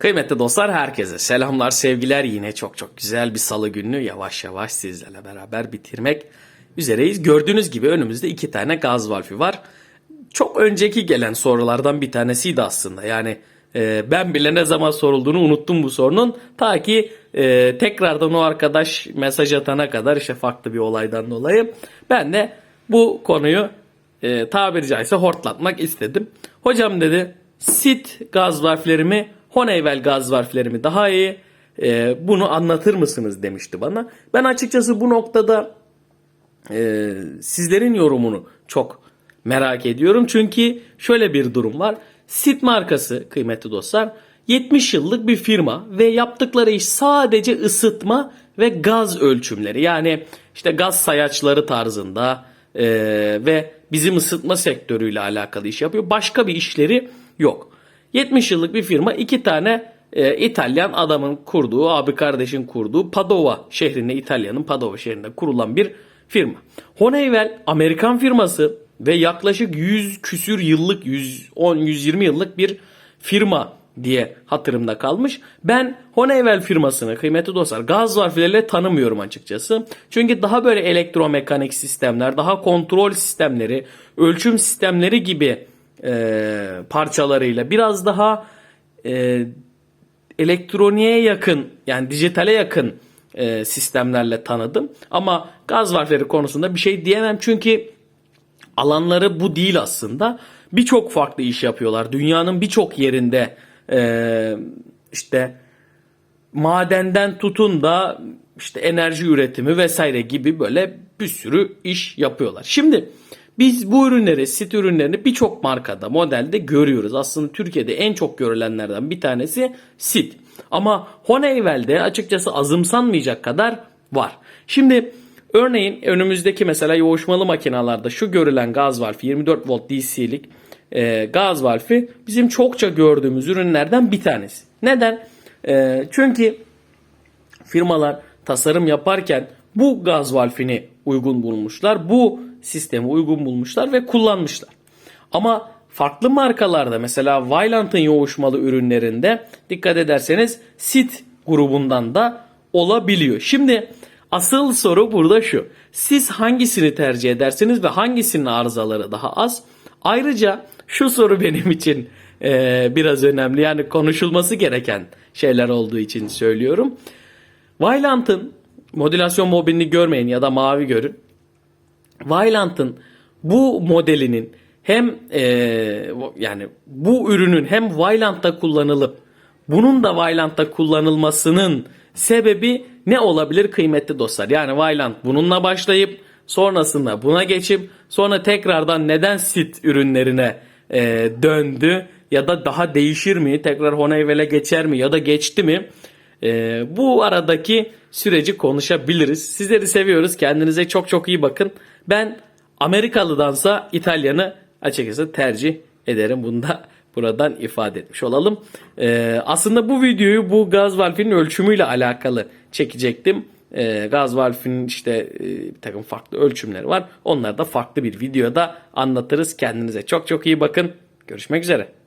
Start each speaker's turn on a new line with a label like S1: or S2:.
S1: Kıymetli dostlar herkese selamlar sevgiler yine çok çok güzel bir salı gününü yavaş yavaş sizlerle beraber bitirmek üzereyiz. Gördüğünüz gibi önümüzde iki tane gaz valfi var. Çok önceki gelen sorulardan bir tanesiydi aslında yani e, ben bile ne zaman sorulduğunu unuttum bu sorunun. Ta ki e, tekrardan o arkadaş mesaj atana kadar işte farklı bir olaydan dolayı ben de bu konuyu e, tabiri caizse hortlatmak istedim. Hocam dedi sit gaz valflerimi Honeywell gaz valflerimi daha iyi e, bunu anlatır mısınız demişti bana. Ben açıkçası bu noktada e, sizlerin yorumunu çok merak ediyorum. Çünkü şöyle bir durum var. Sit markası kıymetli dostlar 70 yıllık bir firma ve yaptıkları iş sadece ısıtma ve gaz ölçümleri. Yani işte gaz sayaçları tarzında e, ve bizim ısıtma sektörüyle alakalı iş yapıyor. Başka bir işleri yok. 70 yıllık bir firma iki tane e, İtalyan adamın kurduğu, abi kardeşin kurduğu Padova şehrinde, İtalya'nın Padova şehrinde kurulan bir firma. Honeywell Amerikan firması ve yaklaşık 100 küsür yıllık, 110-120 yıllık bir firma diye hatırımda kalmış. Ben Honeywell firmasını kıymetli dostlar gaz valfleriyle tanımıyorum açıkçası. Çünkü daha böyle elektromekanik sistemler, daha kontrol sistemleri, ölçüm sistemleri gibi e, parçalarıyla biraz daha e, elektroniğe yakın yani dijitale yakın e, sistemlerle tanıdım. Ama gaz valfleri konusunda bir şey diyemem çünkü alanları bu değil aslında. Birçok farklı iş yapıyorlar. Dünyanın birçok yerinde e, işte madenden tutun da işte enerji üretimi vesaire gibi böyle bir sürü iş yapıyorlar. Şimdi biz bu ürünleri, sit ürünlerini birçok markada, modelde görüyoruz. Aslında Türkiye'de en çok görülenlerden bir tanesi sit. Ama Honeywell'de açıkçası azımsanmayacak kadar var. Şimdi örneğin önümüzdeki mesela yoğuşmalı makinalarda şu görülen gaz valfi 24 volt DC'lik e, gaz valfi bizim çokça gördüğümüz ürünlerden bir tanesi. Neden? E, çünkü firmalar tasarım yaparken bu gaz valfini uygun bulmuşlar. Bu sistemi uygun bulmuşlar ve kullanmışlar. Ama farklı markalarda mesela Vailant'ın yoğuşmalı ürünlerinde dikkat ederseniz SIT grubundan da olabiliyor. Şimdi asıl soru burada şu. Siz hangisini tercih edersiniz ve hangisinin arızaları daha az? Ayrıca şu soru benim için e, biraz önemli. Yani konuşulması gereken şeyler olduğu için söylüyorum. Vailant'ın modülasyon mobilini görmeyin ya da mavi görün. Vailant'ın bu modelinin hem e, yani bu ürünün hem Vailant'ta kullanılıp bunun da Vailant'ta kullanılmasının sebebi ne olabilir kıymetli dostlar? Yani Vailant bununla başlayıp sonrasında buna geçip sonra tekrardan neden sit ürünlerine e, döndü ya da daha değişir mi? Tekrar Honeywell'e geçer mi ya da geçti mi? E, bu aradaki süreci konuşabiliriz. Sizleri seviyoruz. Kendinize çok çok iyi bakın. Ben Amerikalıdansa İtalyanı açıkçası tercih ederim. Bunu da buradan ifade etmiş olalım. Ee, aslında bu videoyu bu gaz valfinin ölçümüyle alakalı çekecektim. Ee, gaz valfinin işte e, bir takım farklı ölçümleri var. Onları da farklı bir videoda anlatırız. Kendinize çok çok iyi bakın. Görüşmek üzere.